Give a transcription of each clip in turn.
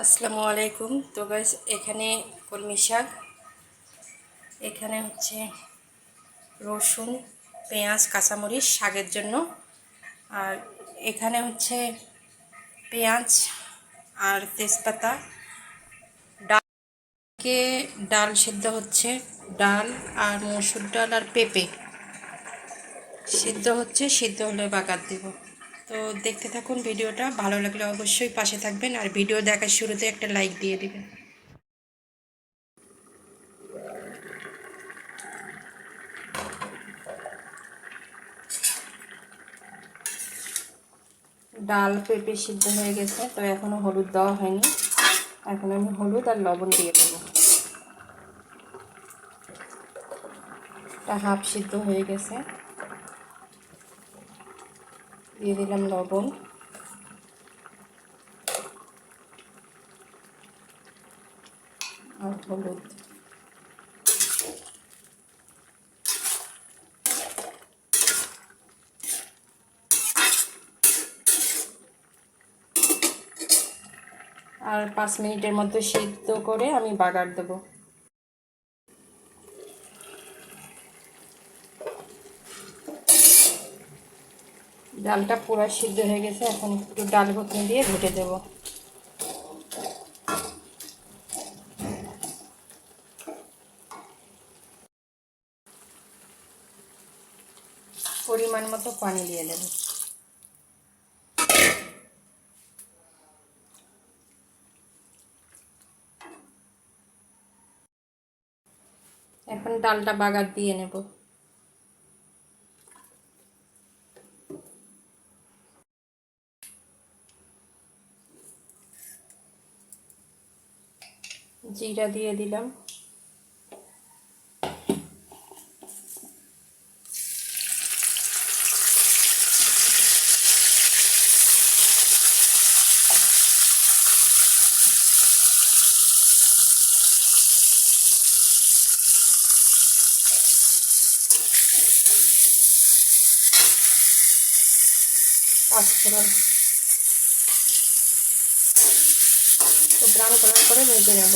আসসালামু আলাইকুম। তো গাইস এখানে কলমি শাক, এখানে হচ্ছে রসুন, পেঁয়াজ, কাঁচামরিচ শাকের জন্য। আর এখানে হচ্ছে পেঁয়াজ আর তেজপাতা। ডালকে ডাল সেদ্ধ হচ্ছে ডাল আর মসুর ডাল আর পেঁপে। সিদ্ধ হচ্ছে, সিদ্ধ হলে বাগার দেবো। তো দেখতে থাকুন ভিডিওটা, ভালো লাগলে অবশ্যই পাশে থাকবেন আর ভিডিও দেখার শুরুতে একটা লাইক দিয়ে দেবেন। ডাল পেঁপে সিদ্ধ হয়ে গেছে, তো এখনও হলুদ দেওয়া হয়নি। এখন আমি হলুদ আর লবণ দিয়ে দেবো। হাফ সিদ্ধ হয়ে গেছে। দিয়ে দিলাম লবণ। আর হলুদ। আর পাঁচ মিনিটের মধ্যে সিদ্ধ করে আমি বাগার দেবো। ডালটা পুরো সিদ্ধ হয়ে গেছে, এখন একটু ডাল ঘুটনি দিয়ে ঘুটে দেব। পরিমাণ মতো পানি দিয়ে দেব। এখন ডালটা বাগার দিয়ে নেব। জিরা দিয়ে দিলাম। পাঁচফোড়ন তো ব্রাউন কালার করে ভেজে নেব।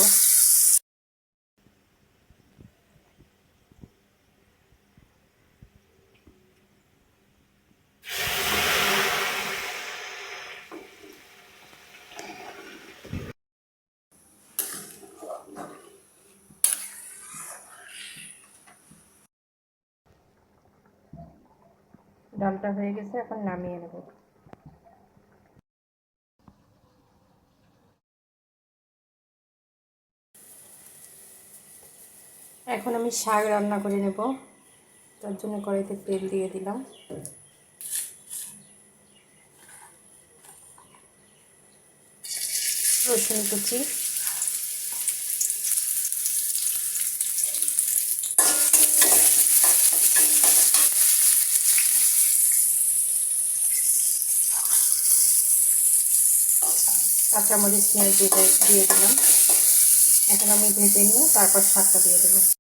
ডালটা হয়ে গেছে এখন নামিয়ে নেব। এখন আমি শাক রান্না করে নেব। তার জন্য কড়াইতে তেল দিয়ে দিলাম। রসুন কুচি। কাঁচামরিচ পেঁয়াজ দিয়ে দিয়ে দিলাম। এখন আমি ভেজে নিয়ে তারপর শাকটা দিয়ে দেবো।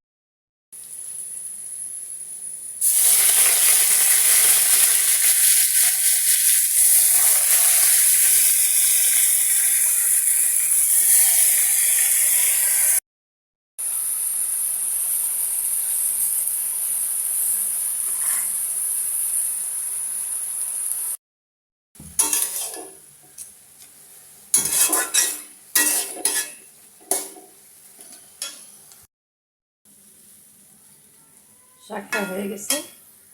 শাকটা হয়ে গেছে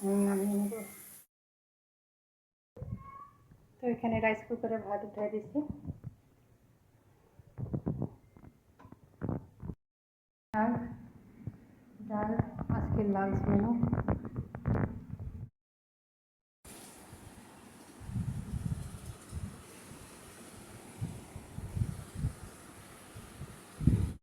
আমি নামিয়ে নেব তো এখানে রাইস কুকারে ভাত উঠাই দিচ্ছি আর ডাল আজকের লাঞ্চ মেনু